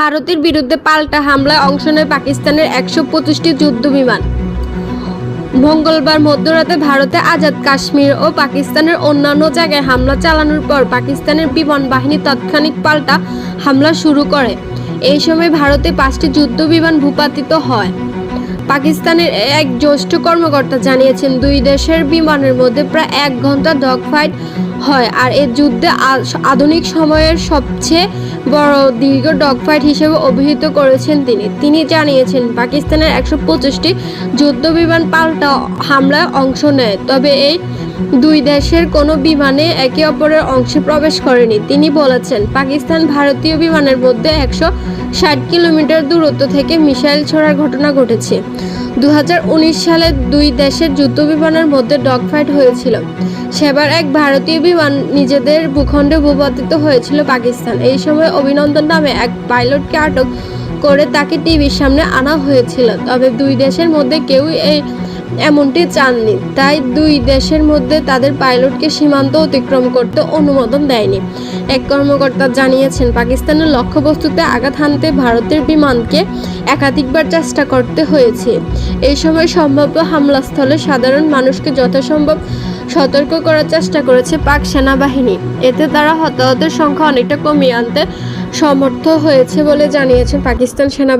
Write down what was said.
ভারতের বিরুদ্ধে পাল্টা হামলায় অংশ নেয় পাকিস্তানের একশো পঁচিশটি যুদ্ধ বিমান। মঙ্গলবার মধ্যরাতে ভারতে আজাদ কাশ্মীর ও পাকিস্তানের অন্যান্য জায়গায় হামলা চালানোর পর পাকিস্তানের বিমান বাহিনী তাৎক্ষণিক পাল্টা হামলা শুরু করে। এই সময় ভারতে পাঁচটি যুদ্ধ বিমান ভূপাতিত হয়। পাকিস্তানের এক জ্যেষ্ঠ কর্মকর্তা জানিয়েছেন, দুই দেশের বিমানের মধ্যে প্রায় এক ঘণ্টা ডগ ফাইট হয়। আর এ যুদ্ধে আধুনিক সময়ের সবচেয়ে বড় দীর্ঘ ডগ ফাইট হিসেবে অভিহিত করেছেন তিনি। তিনি জানিয়েছেন, পাকিস্তানের একশো পঁচিশটি যুদ্ধ বিমান পাল্টা হামলায় অংশ নেয়, তবে এই দুই দেশের কোনো বিমানে একে অপরের অংশে প্রবেশ করেনি। তিনি বলেছেন, পাকিস্তান ভারতীয় বিমানের মধ্যে একশো ষাট কিলোমিটার দূরত্ব থেকে মিসাইল ছোড়ার ঘটনা ঘটেছে। দু হাজার উনিশ সালে দুই দেশের যুদ্ধ বিমানের মধ্যে ডগ ফাইট হয়েছিল। সেবার এক ভারতীয় বিমান নিজেদের ভূখণ্ডে ভূপাতিত হয়েছিল পাকিস্তান। এই সময় অভিনন্দন নামে এক পাইলটকে আটক করে তাকে টিভির সামনে আনা হয়েছিল। তবে দুই দেশের মধ্যে কেউই এই এমনটি চাননি। তাই দুই দেশের মধ্যে তাদের পাইলটকে সীমান্ত অতিক্রম করতে অনুমোদন দেয়নি। এক কর্মকর্তা জানিয়েছেন, পাকিস্তানের লক্ষ্যবস্তুতে আঘাত হানতে ভারতের বিমানকে একাধিকবার চেষ্টা করতে হয়েছে। এই সময় সম্ভাব্য হামলাস্থলে সাধারণ মানুষকে যথাসম্ভব সতর্ক করার চেষ্টা করেছে পাক সেনাবাহিনী। এতে তারা হতাহতের সংখ্যা অনেকটা কমিয়ে আনতে সমর্থ হয়েছে বলে জানিয়েছেন পাকিস্তান সেনাবাহিনী।